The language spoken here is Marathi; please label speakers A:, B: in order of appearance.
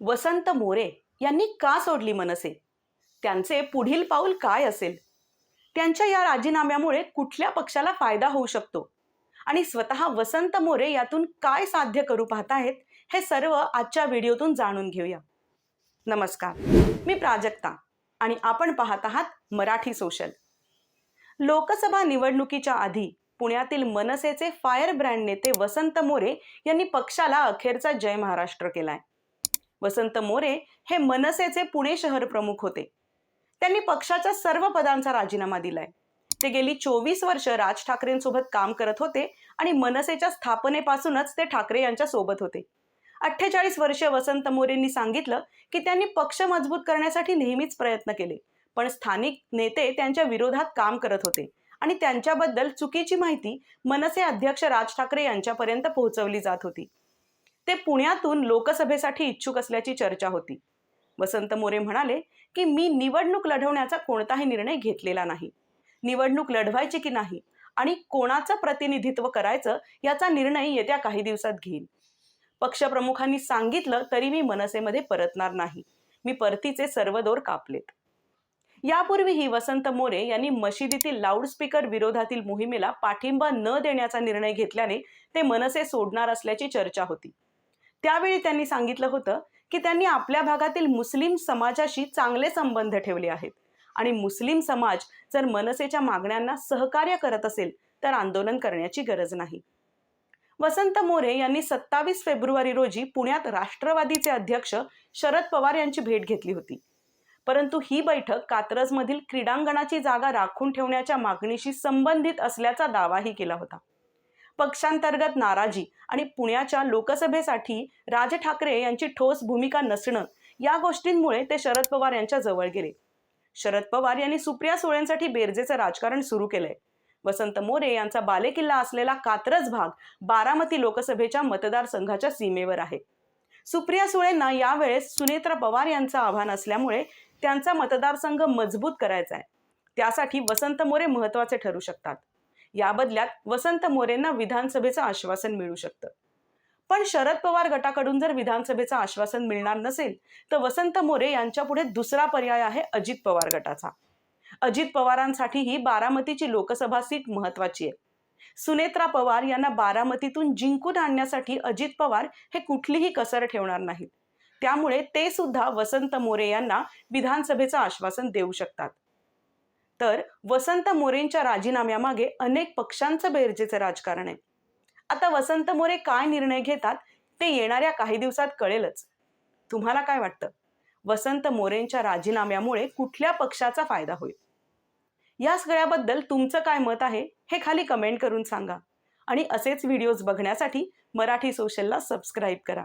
A: वसंत मोरे यांनी का सोडली मनसे? त्यांचे पुढील पाऊल काय असेल? त्यांच्या या राजीनाम्यामुळे कुठल्या पक्षाला फायदा होऊ शकतो? आणि स्वतः वसंत मोरे यातून काय साध्य करू पाहताहेत हे सर्व आजच्या व्हिडिओतून जाणून घेऊया. नमस्कार. मी प्राजक्ता आणि आपण पाहत आहात मराठी सोशल. लोकसभा निवडणुकीच्या आधी पुण्यातील मनसेचे फायर ब्रँड नेते वसंत मोरे यांनी पक्षाला अखेरचा जय महाराष्ट्र केलाय. वसंत मोरे हे मनसेचे पुणे शहर प्रमुख होते. त्यांनी पक्षाच्या सर्व पदांचा राजीनामा दिलाय. ते गेली चोवीस वर्ष राज ठाकरेंसोबत काम करत होते आणि मनसेच्या स्थापनेपासूनच ते ठाकरे यांच्या सोबत होते. अठ्ठेचाळीस वर्ष वसंत मोरेंनी सांगितलं की त्यांनी पक्ष मजबूत करण्यासाठी नेहमीच प्रयत्न केले पण स्थानिक नेते त्यांच्या विरोधात काम करत होते आणि त्यांच्याबद्दल चुकीची माहिती मनसे अध्यक्ष राज ठाकरे यांच्यापर्यंत पोहोचवली जात होती. ते पुण्यातून लोकसभेसाठी इच्छुक असल्याची चर्चा होती. वसंत मोरे म्हणाले की मी निवडणूक लढवण्याचा कोणताही निर्णय घेतलेला नाही. निवडणूक लढवायची की नाही आणि कोणाचं प्रतिनिधित्व करायचं याचा निर्णय येत्या काही दिवसात घेईन. पक्षप्रमुखांनी सांगितलं तरी मी मनसेमध्ये परतणार नाही. मी परतीचे सर्व दोर कापलेत. यापूर्वीही वसंत मोरे यांनी मशिदीतील लाऊडस्पीकर विरोधातील मोहिमेला पाठिंबा न देण्याचा निर्णय घेतल्याने ते मनसे सोडणार असल्याची चर्चा होती. त्यावेळी त्यांनी सांगितलं होतं की त्यांनी आपल्या भागातील मुस्लिम समाजाशी चांगले संबंध ठेवले आहेत. आणि मुस्लिम समाज जर मनसेच्या मागण्यांना सहकार्य करत असेल तर आंदोलन करण्याची गरज नाही. वसंत मोरे यांनी सत्तावीस फेब्रुवारी रोजी पुण्यात राष्ट्रवादीचे अध्यक्ष शरद पवार यांची भेट घेतली होती. परंतु ही बैठक कात्रजमधील क्रीडांगणाची जागा राखून ठेवण्याच्या मागणीशी संबंधित असल्याचा दावाही केला होता. पक्षांतर्गत नाराजी आणि पुण्याच्या लोकसभेसाठी राज ठाकरे यांची ठोस भूमिका नसणं या गोष्टींमुळे ते शरद पवार यांच्या जवळ गेले. शरद पवार यांनी सुप्रिया सुळेंसाठी बेरजेचं राजकारण सुरू केलंय. वसंत मोरे यांचा बालेकिल्ला असलेला कात्रज भाग बारामती लोकसभेच्या मतदारसंघाच्या सीमेवर आहे. सुप्रिया सुळेंना यावेळेस सुनेत्रा पवार यांचं आव्हान असल्यामुळे त्यांचा मतदारसंघ मजबूत करायचा आहे त्यासाठी वसंत मोरे महत्त्वाचे ठरू शकतात. या बदल्यात वसंत मोरेंना विधानसभेचं आश्वासन मिळू शकतं. पण शरद पवार गटाकडून जर विधानसभेचं आश्वासन मिळणार नसेल तर वसंत मोरे यांच्या पुढे दुसरा पर्याय आहे अजित पवार गटाचा. अजित पवारांसाठी ही बारामतीची लोकसभा सीट महत्वाची आहे. सुनेत्रा पवार यांना बारामतीतून जिंकून आणण्यासाठी अजित पवार हे कुठलीही कसर ठेवणार नाहीत. त्यामुळे ते सुद्धा वसंत मोरे यांना विधानसभेचं आश्वासन देऊ शकतात. तर वसंत मोरेंच्या राजीनाम्यामागे अनेक पक्षांचं बेरजेचं राजकारण आहे. आता वसंत मोरे काय निर्णय घेतात ते येणाऱ्या काही दिवसात कळेलच. तुम्हाला काय वाटतं? वसंत मोरेंच्या राजीनाम्यामुळे कुठल्या पक्षाचा फायदा होईल? या सगळ्याबद्दल तुमचं काय मत आहे हे खाली कमेंट करून सांगा. आणि असेच व्हिडिओज बघण्यासाठी मराठी सोशलला सबस्क्राईब करा.